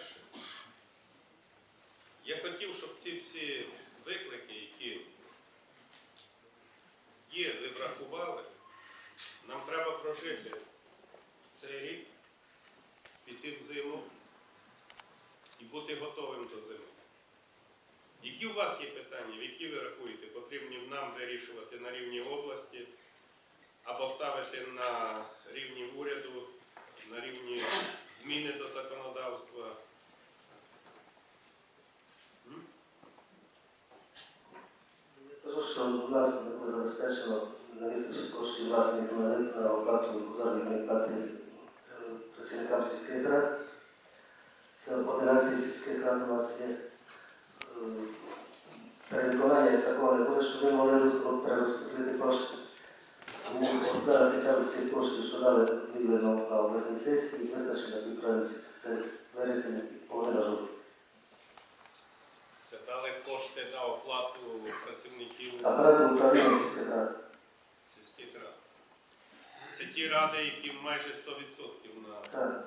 далі. Я хотів, щоб ці всі виклики, які є, ви врахували. Нам треба прожити цей рік, піти в зиму і бути готовим до зими. Які у вас є питання, які ви рахуєте, потрібні нам вирішувати на рівні області або ставити на рівні уряду, на рівні зміни до законодавства? коштів власних на, на оплату заробітної плати е, працівникам сільських рад. Це 11 сільських рад у нас є. Е, Перевиконання такого не буде, щоб ми могли роз- перерозподілити кошти. Тому от зараз якраз ці кошти, що дали виділено на обласній сесії, визначено на півтора місяця. Це вересень і половина жовтня. Це дали кошти на оплату працівників Апарату управління сільських рад. Це ті ради, які майже 100% на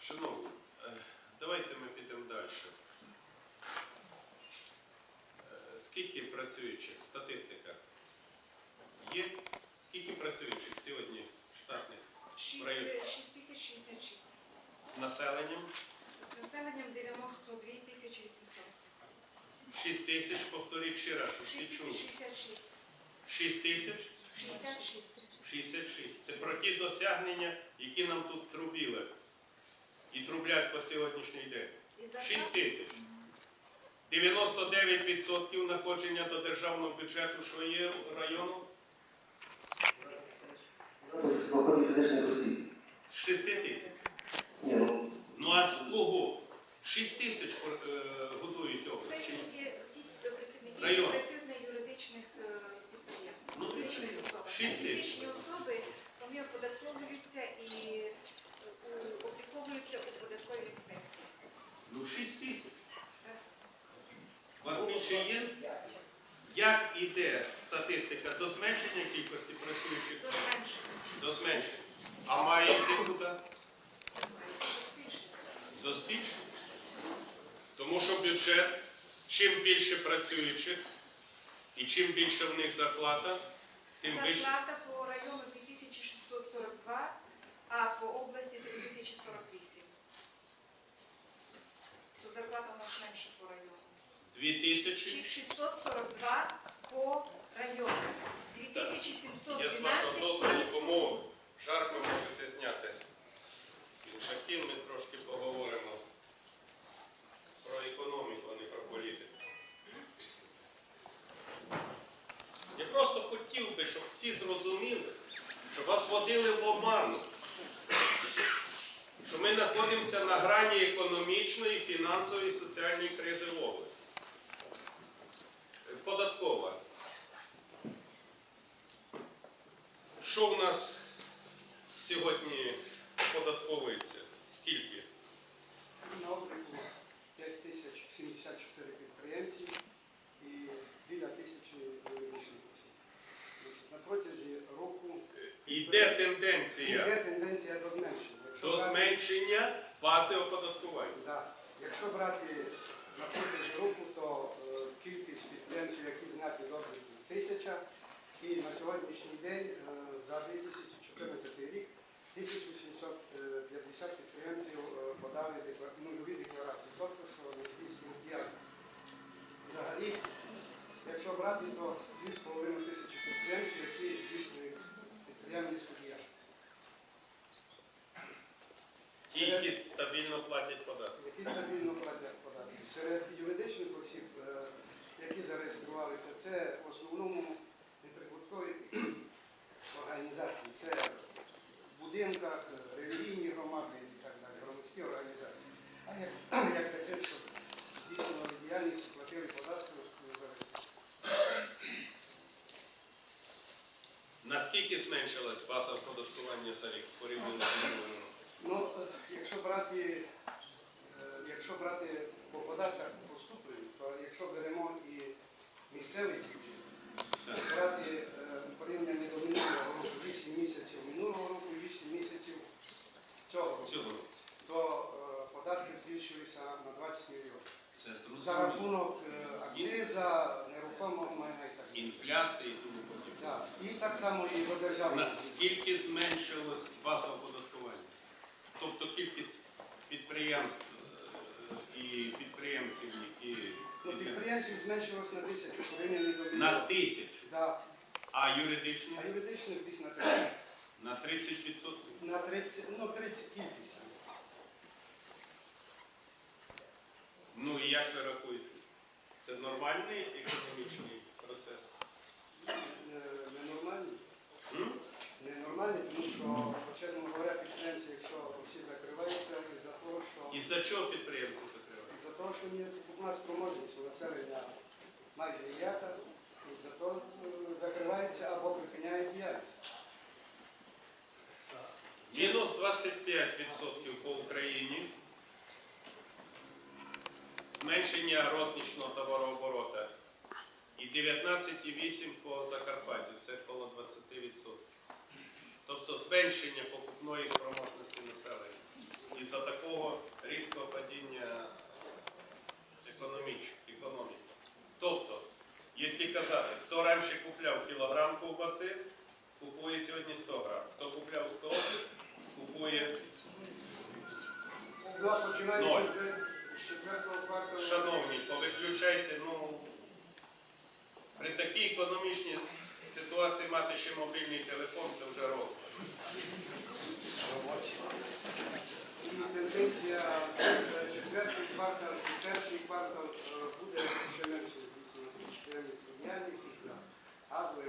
Шановні, е, давайте ми підемо далі. Е, Скільки працюючих? Статистика. Є? Скільки працюючих сьогодні штатних 6066. з населенням? З населенням 92 тисячі 800. 6 тисяч, повторіть ще раз, щоб всі чули. 6066. 6 тисяч 66. 66. Це про ті досягнення, які нам тут трубіли. І трублять по сьогоднішній день. І 6 тисяч. 99% надходження до державного бюджету, що є району, Тобто доходів фізичних осіб. з 6 тисяч. Ну, Ну а з кого? 6 тисяч е, готують тільки Район. працюють на юридичних е, підприємствах. Ну, Юридичних особах. шість тисяч. Фізичні особи вони оподатковуються і е, у- у податковій інспекції. Ну 6 тисяч. У вас більше є? Як іде статистика до зменшення кількості працюючих? До зменшення. До зменшення. А має йти куди? Має більше. До збільшення. Тому що бюджет, чим більше працюючих і чим більше в них зарплата, тим вище. Зарплата по району 2642, а по області 3048. Що зарплата у нас менша по району. 2000. 642 по району. Я з 2712 вашого дозволу, кому жарко можете зняти. Іншаків ми трошки поговоримо про економіку, а не про політику. Я просто хотів би, щоб всі зрозуміли, щоб вас оману. Що ми знаходимося на грані економічної, фінансової соціальної кризи в області. Податкова. Що в нас сьогодні оподатковується? Скільки? На обліку 5074 підприємці і біля тисячі юридичних осіб. Значить, На протязі року Іде тенденція йде тенденція до зменшення. Якщо до брати- зменшення бази оподаткування. Да. Якщо брати на протязі року, то е, кількість підприємців, які зняті з обліку, тисяча. І на сьогоднішній день е, за 2014 рік 1750 підприємців е, подали декла- нульові декларації, тобто що не здійснюють діяльність. Взагалі, якщо брати, то Які стабільно платять податки. які стабільно платять податки. Серед юридичних осіб, е, які зареєструвалися, це в основному неприбуткові організації. Це в будинках, е, релігійні громади і так далі, громадські організації. А як, як таке, що здійснювали діяльність, платили податки, не зареєстрували. Наскільки зменшилась база оподаткування рік порівняно з минулим? роком? Ну, е, брати, е, якщо брати по податках поступи, то якщо беремо і місцевий бюджет, брати е, порівняння до минулого року 8 місяців минулого року, 8 місяців цього року, то е, податки збільшилися на 20 мільйонів. За рахунок акциза, нерухомого майна і так. Інфляції і тому подібне. І так само і державі. Наскільки зменшилось базового Тобто кількість підприємств е, і підприємців, які Ну, підприємців зменшилось на тисячу, на тисячу, Да. а юридичні А юридичних десь на 30. на 30%. На 30, ну 30 кількість. Ну і як ви рахуєте? Це нормальний економічний процес? Е, Ненормальні. М? Ненормальні, тому що, чесно говоря, підприємці, якщо всі закриваються із-за того, що Із-за чого підприємці закривають? із-за того, що ні покупна спроможність у населення майже ніяка, із-за того е, закриваються або припиняють діяльність. Мінус 25% по Україні. Зменшення рознічного товарооборота. І 19,8% по Закарпаттю. Це коло 20%. Тобто зменшення покупної спроможності населення. Із-за такого різкого падіння економіч- економіки. Тобто, якщо казати, хто раніше купляв кілограм ковбаси, купує сьогодні 100 грам. Хто купляв 100, купує. Ну, а починаючи Ноль. вже з четвертого кварталу. Шановні, повиключайте, ну, при такій економічній ситуації мати ще мобільний телефон, це вже розпад. І тенденція е, четвертий квартал перший квартал е, буде ще менше підприємницьку діяльність за газу,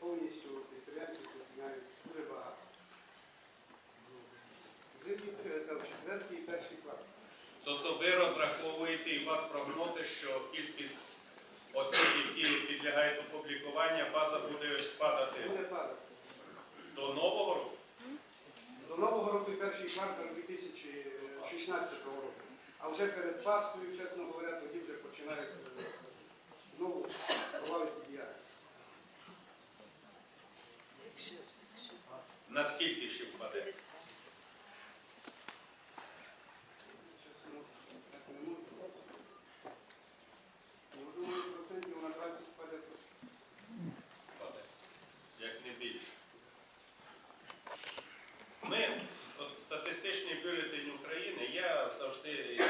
повністю підприємці підприємці дуже багато. Е, четвертий і перший квартал. Тобто ви розраховуєте і у вас прогнози, що кількість осіб, які підлягають опублікуванню, база буде падати Буде падати. до нового року. До нового року і перший квартал 2016 року. А вже перед Пасхою, чесно говоря, тоді вже починають е, знову провалити діяльність. Наскільки ще впаде? Чесно, так не можу. Ну, думаю, процентів на 20 впаде точно. Впаде. Як не більше. Ми, от статистичний бюлетень України, я завжди